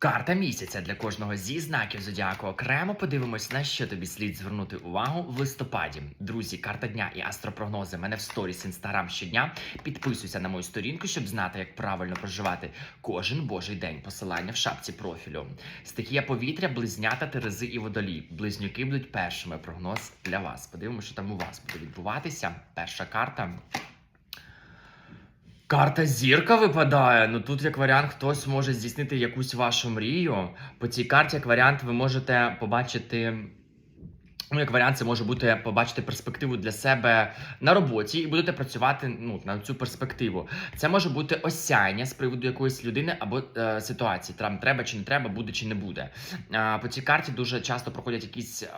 Карта місяця для кожного зі знаків зодіаку окремо подивимось, на що тобі слід звернути увагу в листопаді. Друзі, карта дня і астропрогнози мене в сторіс інстаграм щодня. Підписуйся на мою сторінку, щоб знати, як правильно проживати кожен божий день. Посилання в шапці профілю. Стихія повітря, близнята, терези і водолій. Близнюки будуть першими. Прогноз для вас. Подивимося, що там у вас буде відбуватися. Перша карта. Карта зірка випадає. Ну тут як варіант, хтось може здійснити якусь вашу мрію. По цій карті, як варіант, ви можете побачити. Ну, як варіант, це може бути побачити перспективу для себе на роботі і будете працювати ну, на цю перспективу. Це може бути осяяння з приводу якоїсь людини або е, ситуації. Там треба чи не треба, буде чи не буде. Е, по цій карті дуже часто проходять якісь е,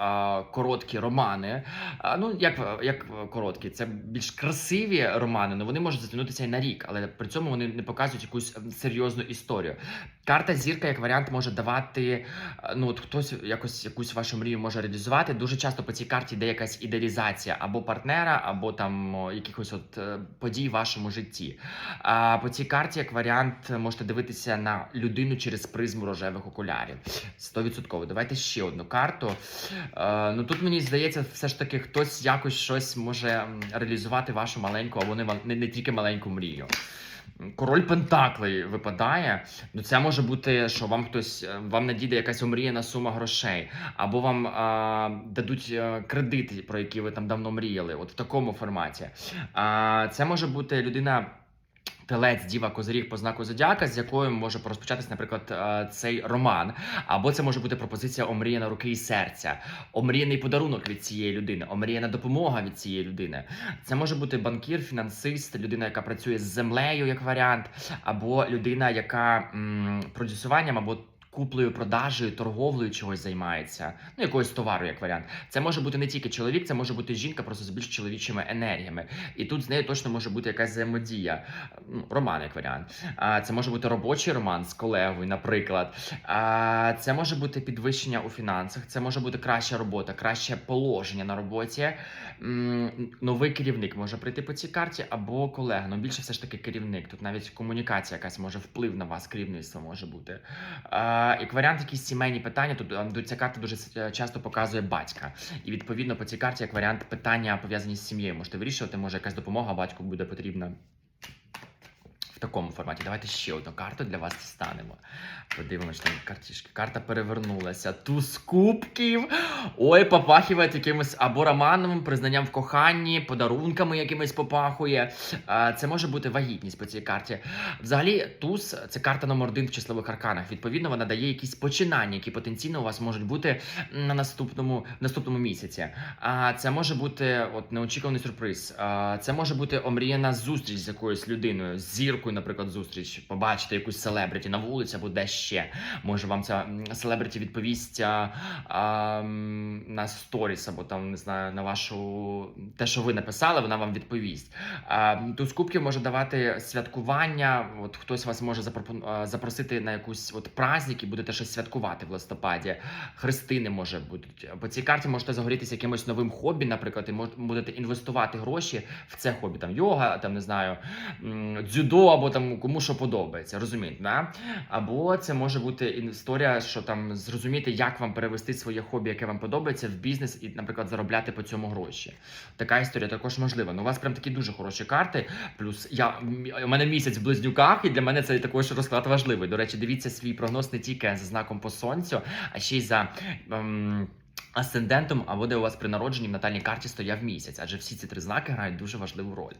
короткі романи. Е, ну, як, як короткі, це більш красиві романи, але вони можуть затягнутися і на рік, але при цьому вони не показують якусь ем, серйозну історію. Карта зірка, як варіант, може давати. е, Ну, от хтось якось якусь вашу мрію може реалізувати. Дуже часто по цій карті йде якась ідеалізація або партнера, або там якихось от е, подій в вашому житті. А по цій карті, як варіант, можете дивитися на людину через призму рожевих окулярів. 100%. Давайте ще одну карту. Е, ну тут мені здається, все ж таки хтось якось щось може реалізувати вашу маленьку, або не, не, не тільки маленьку мрію. Король Пентаклей випадає. Ну це може бути, що вам хтось е, вам надійде якась омріяна сума грошей, або вам а, дадуть е, кредити, про які ви там давно мріяли. От в такому форматі. А, це може бути людина. Телець, діва, козиріг по знаку зодіака, з якою може розпочатися, наприклад, е, цей роман. Або це може бути пропозиція омріяна руки і серця, омріяний подарунок від цієї людини, омріяна допомога від цієї людини. Це може бути банкір, фінансист, людина, яка працює з землею, як варіант, або людина, яка м, продюсуванням або куплею, продажею, торговлею чогось займається, ну якогось товару, як варіант. Це може бути не тільки чоловік, це може бути жінка, просто з більш чоловічими енергіями. І тут з нею точно може бути якась взаємодія. Ну, роман, як варіант. А це може бути робочий роман з колегою, наприклад. Це може бути підвищення у фінансах, це може бути краща робота, краще положення на роботі. Новий керівник може прийти по цій карті, або колега. Ну більше все ж таки керівник. Тут навіть комунікація якась може вплив на вас, керівництво може бути. Як варіант, якісь сімейні питання. Тут ем, ця карта дуже с- часто показує батька. І відповідно по цій карті, як варіант, питання пов'язані з сім'єю. Можете вирішувати, може якась допомога батьку буде потрібна. Такому форматі. Давайте ще одну карту для вас дістанемо. Подивимось на картішки. Карта перевернулася. Туз кубків. Ой, попахиває якимось або романовим признанням в коханні, подарунками якимись попахує. Це може бути вагітність по цій карті. Взагалі, туз це карта номер один в числових арканах. Відповідно, вона дає якісь починання, які потенційно у вас можуть бути на наступному, наступному місяці. А це може бути от неочікуваний сюрприз. Це може бути омріяна зустріч з якоюсь людиною, з зіркою, наприклад, зустріч, побачити якусь селебриті на вулиці або де ще. Може, вам ця селебриті відповість а, а, на сторіс, або там не знаю, на вашу те, що ви написали, вона вам відповість. А, Туз кубків може давати святкування. От хтось вас може запропон... запросити на якусь от праздник і будете щось святкувати в листопаді. Хрестини може бути. По цій карті можете загорітися якимось новим хобі, наприклад, і будете інвестувати гроші в це хобі. Там йога, там не знаю, дзюдо, або там кому що подобається. Розумієте, да? Або це може бути історія, що там зрозуміти, як вам перевести своє хобі, яке вам подобається, в бізнес і, наприклад, заробляти по цьому гроші. Така історія також можлива. Ну, у вас прям такі дуже хороші карти. Плюс я у мене місяць в близнюках, і для мене це також розклад важливий. До речі, дивіться свій прогноз не тільки за знаком по сонцю, а ще й за. ем, Асцендентом, або де у вас при народженні в натальній карті стояв місяць, адже всі ці три знаки грають дуже важливу роль.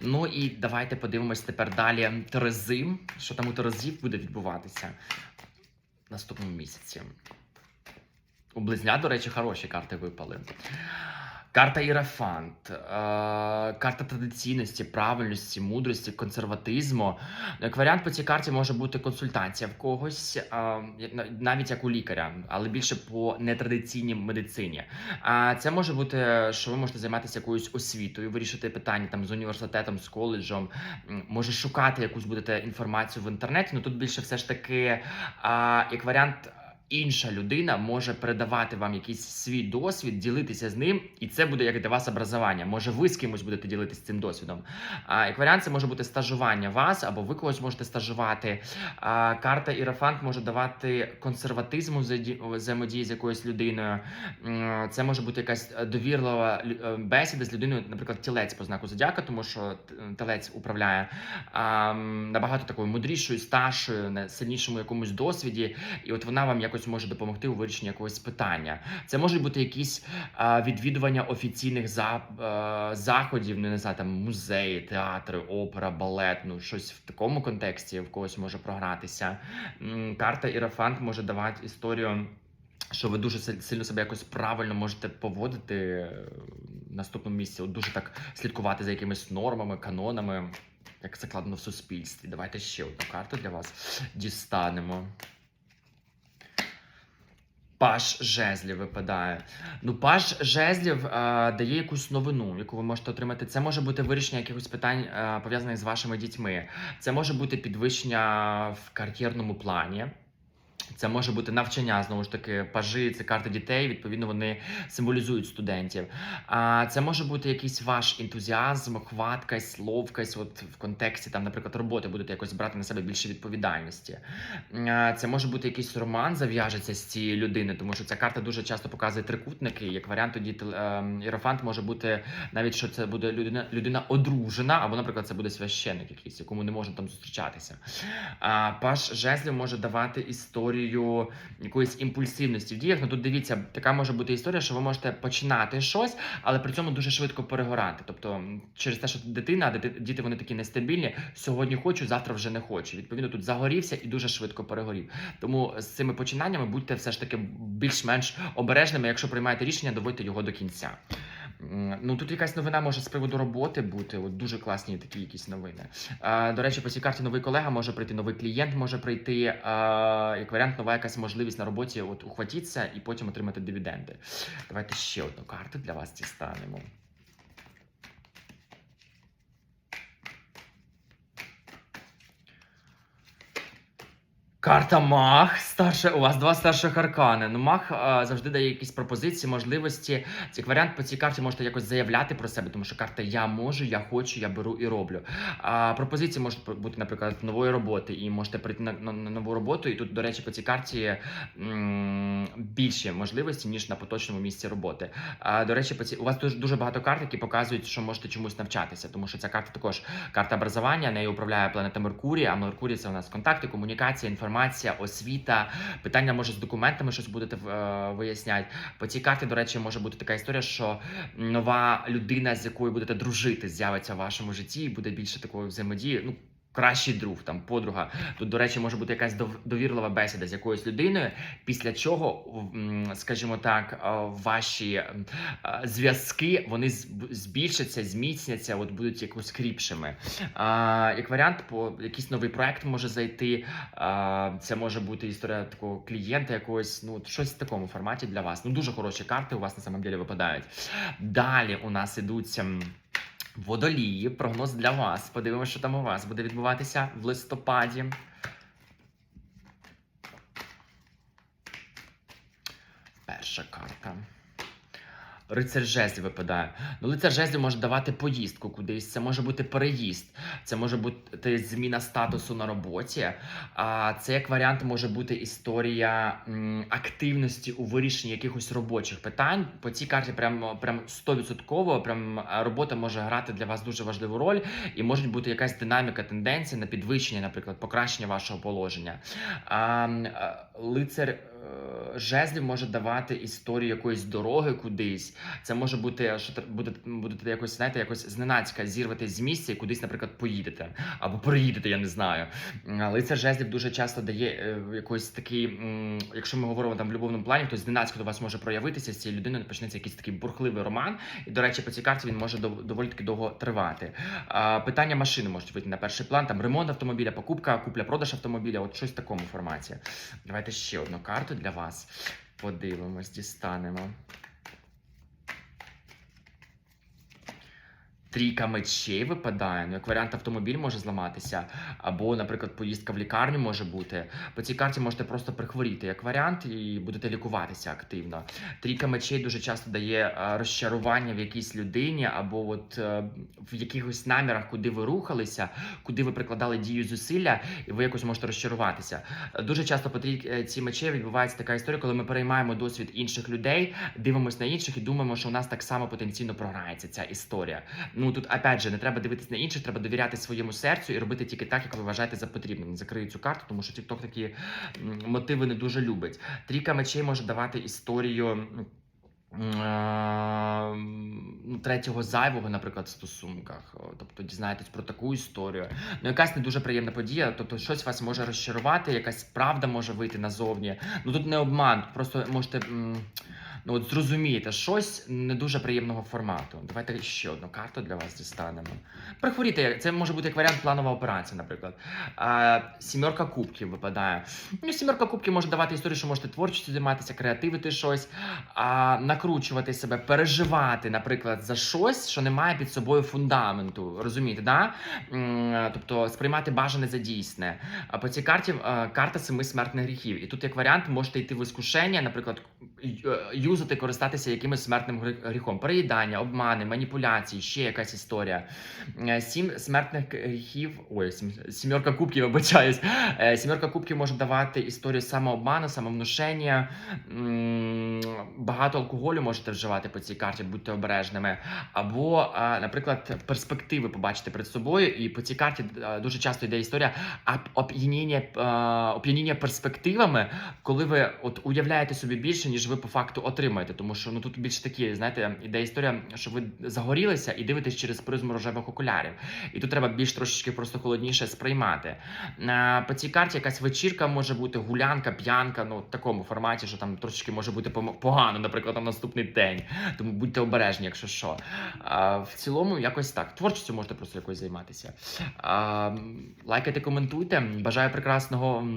Ну і давайте подивимось тепер далі Терези, що там у Терезів буде відбуватися в наступному місяці. У Близня, до речі, хороші карти випали. Карта Ірафант, е, карта традиційності, правильності, мудрості, консерватизму. Як варіант по цій карті може бути консультація в когось, е, навіть як у лікаря, але більше по нетрадиційній медицині. А це може бути, що ви можете займатися якоюсь освітою, вирішити питання там з університетом, з коледжем. Може шукати якусь будете інформацію в інтернеті. Ну тут більше все ж таки, як варіант. Інша людина може передавати вам якийсь свій досвід, ділитися з ним, і це буде як для вас образування. Може, ви з кимось будете ділитися цим досвідом. А як варіант, це може бути стажування вас, або ви когось можете стажувати. А, карта Ірафант може давати консерватизму взаємодії з якоюсь людиною. Це може бути якась довірлива е, бесіда з людиною, наприклад, тілець по знаку зодіака, тому що телець управляє а, набагато такою мудрішою, старшою, сильнішому якомусь досвіді, і от вона вам якось може допомогти у вирішенні якогось питання. Це можуть бути якісь а, відвідування офіційних за, а, заходів, ну не знаю, там музеї, театри, опера, балет, ну щось в такому контексті в когось може програтися. Карта Ірафант може давати історію. Що ви дуже сильно себе якось правильно можете поводити е, в наступному місці, от дуже так слідкувати за якимись нормами, канонами, як закладено в суспільстві. Давайте ще одну карту для вас дістанемо. Паш жезлів випадає. Ну, паш жезлів е, дає якусь новину, яку ви можете отримати. Це може бути вирішення якихось питань, е, пов'язаних з вашими дітьми. Це може бути підвищення в кар'єрному плані. Це може бути навчання, знову ж таки, пажи, це карти дітей, відповідно, вони символізують студентів. А це може бути якийсь ваш ентузіазм, хваткость, ловкость, от в контексті там, наприклад, роботи будете якось брати на себе більше відповідальності. А, Це може бути якийсь роман, зав'яжеться з цієї людини, тому що ця карта дуже часто показує трикутники. Як варіант, тоді ем, іерофант може бути навіть що це буде людина, людина одружена, або, наприклад, це буде священник якийсь, якому не можна там зустрічатися. А, Паш жезлів може давати історію якоїсь імпульсивності в діях. Ну тут дивіться, така може бути історія, що ви можете починати щось, але при цьому дуже швидко перегорати. Тобто, через те, що дитина, дити- діти вони такі нестабільні. Сьогодні хочу, завтра вже не хочу. Відповідно, тут загорівся і дуже швидко перегорів. Тому з цими починаннями будьте все ж таки більш-менш обережними. Якщо приймаєте рішення, доводьте його до кінця. Ну тут якась новина може з приводу роботи бути. От дуже класні такі якісь новини. Е, до речі, по цій карті новий колега може прийти, новий клієнт може прийти. Е, як варіант, нова якась можливість на роботі от ухватіться і потім отримати дивіденди. Давайте ще одну карту для вас дістанемо. Карта Мах старше. У вас два старших аркани. Ну, Мах а, завжди дає якісь пропозиції, можливості. Цей варіант по цій карті можете якось заявляти про себе, тому що карта Я можу, я хочу, я беру і роблю. А, пропозиції можуть бути, наприклад, нової роботи, і можете прийти на, на, на нову роботу. І тут, до речі, по цій карті м, більше можливості, ніж на поточному місці роботи. А, до речі, по цій, у вас дуже, дуже багато карт, які показують, що можете чомусь навчатися, тому що ця карта також карта образування, нею управляє планета Меркурій, а Меркурій це у нас контакти, комунікація, інформація, освіта. Питання може з документами щось будете е, виясняти. По цій карті, до речі, може бути така історія, що нова людина, з якою будете дружити, з'явиться в вашому житті і буде більше такої взаємодії. Ну, кращий друг, там подруга. Тут, до речі, може бути якась дов- довірлива бесіда з якоюсь людиною, після чого, скажімо так, е, ваші е, зв'язки вони збільшаться, зміцняться, от будуть якось кріпшими. Як варіант, по якийсь новий проект може зайти. Це може бути історія такого клієнта, якогось, ну щось в такому форматі для вас. Ну дуже хороші карти у вас на самом деле випадають. Далі у нас ідуть. Водолії, прогноз для вас. Подивимося, що там у вас буде відбуватися в листопаді. Перша карта. Рицар жезлів випадає. Ну, лицар жезлів може давати поїздку кудись. Це може бути переїзд, це може бути зміна статусу на роботі. А це як варіант може бути історія м, активності у вирішенні якихось робочих питань. По цій карті прям прям 100% прям робота може грати для вас дуже важливу роль, і може бути якась динаміка, тенденція на підвищення, наприклад, покращення вашого положення. А, лицар е, жезлів може давати історію якоїсь дороги кудись. Це може бути, що буде будете якось, знаєте, якось зненацька зірватись з місця і кудись, наприклад, поїдете або приїдете, я не знаю. Лицар жезлів дуже часто дає е, якийсь такий, якщо ми говоримо там в любовному плані, то зненацька до вас може проявитися з цією людиною, почнеться якийсь такий бурхливий роман. І, до речі, по цій карті він може дов- доволі таки довго тривати. Питання машини можуть вийти на перший план, там ремонт автомобіля, покупка, купля-продаж автомобіля, от щось в такому форматі. Давайте ще одну карту для вас. Подивимось, дістанемо. Трійка мечей випадає. Ну, як варіант, автомобіль може зламатися, або, наприклад, поїздка в лікарню може бути. По цій карті можете просто прихворіти як варіант і будете лікуватися активно. Трійка мечей дуже часто дає е, розчарування в якійсь людині, або от е, в якихось намірах, куди ви рухалися, куди ви прикладали дію зусилля, і ви якось можете розчаруватися. Е, Дуже часто по трійці мечей відбувається така історія, коли ми переймаємо досвід інших людей, дивимося на інших і думаємо, що у нас так само потенційно програється ця історія. Ну тут опять же не треба дивитись на інших, треба довіряти своєму серцю і робити тільки так, як ви вважаєте за потрібне. Не закрию цю карту, тому що TikTok такі мотиви не дуже любить. Трійка мечей може давати історію. Третього зайвого, наприклад, в стосунках, тобто дізнаєтесь про таку історію. Ну, якась не дуже приємна подія, тобто щось вас може розчарувати, якась правда може вийти назовні. Ну тут не обман, просто можете ну, от зрозумієте щось не дуже приємного формату. Давайте ще одну карту для вас дістанемо. Прихворіти, це може бути як варіант планова операція, наприклад. А, сімерка кубків випадає. Ну, сімерка кубків може давати історію, що можете творчістю займатися, креативити щось, а, накручувати себе, переживати, наприклад, за щось, що не має під собою фундаменту. Розумієте, да? Тобто сприймати бажане за дійсне. А по цій карті е, карта семи смертних гріхів. І тут, як варіант, можете йти в іскушення, наприклад, й- е, юзати, користатися якимось смертним грі- гріхом. Переїдання, обмани, маніпуляції, ще якась історія. Е, Сім смертних гріхів. Ой, сім, сімерка кубків, вибачаюсь. Е, Сімерка кубків може давати історію самообману, самовнушення. Багато алкоголю можете вживати по цій карті, будьте обережними. Або, е, наприклад, перспективи побачити перед собою. І по цій карті дуже часто йде історія оп'яніння перспективами, коли ви от уявляєте собі більше, ніж ви по факту отримаєте. Тому що ну тут більше такі, знаєте, іде історія, що ви загорілися і дивитесь через призму рожевих окулярів. І тут треба більш трошечки просто холодніше сприймати. По цій карті якась вечірка може бути, гулянка, п'янка, ну в такому форматі, що там трошечки може бути погано, наприклад, на наступний день. Тому будьте обережні, якщо що. В цілому, якось так. Творчістю можете просто якось займатися. Лайкайте, коментуйте. Бажаю прекрасного.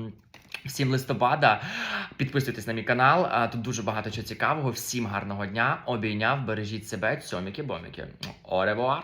Всім листопада. Підписуйтесь на мій канал. Тут дуже багато чого цікавого. Всім гарного дня. Обійняв, бережіть себе, цьоміки-боміки. Revoir!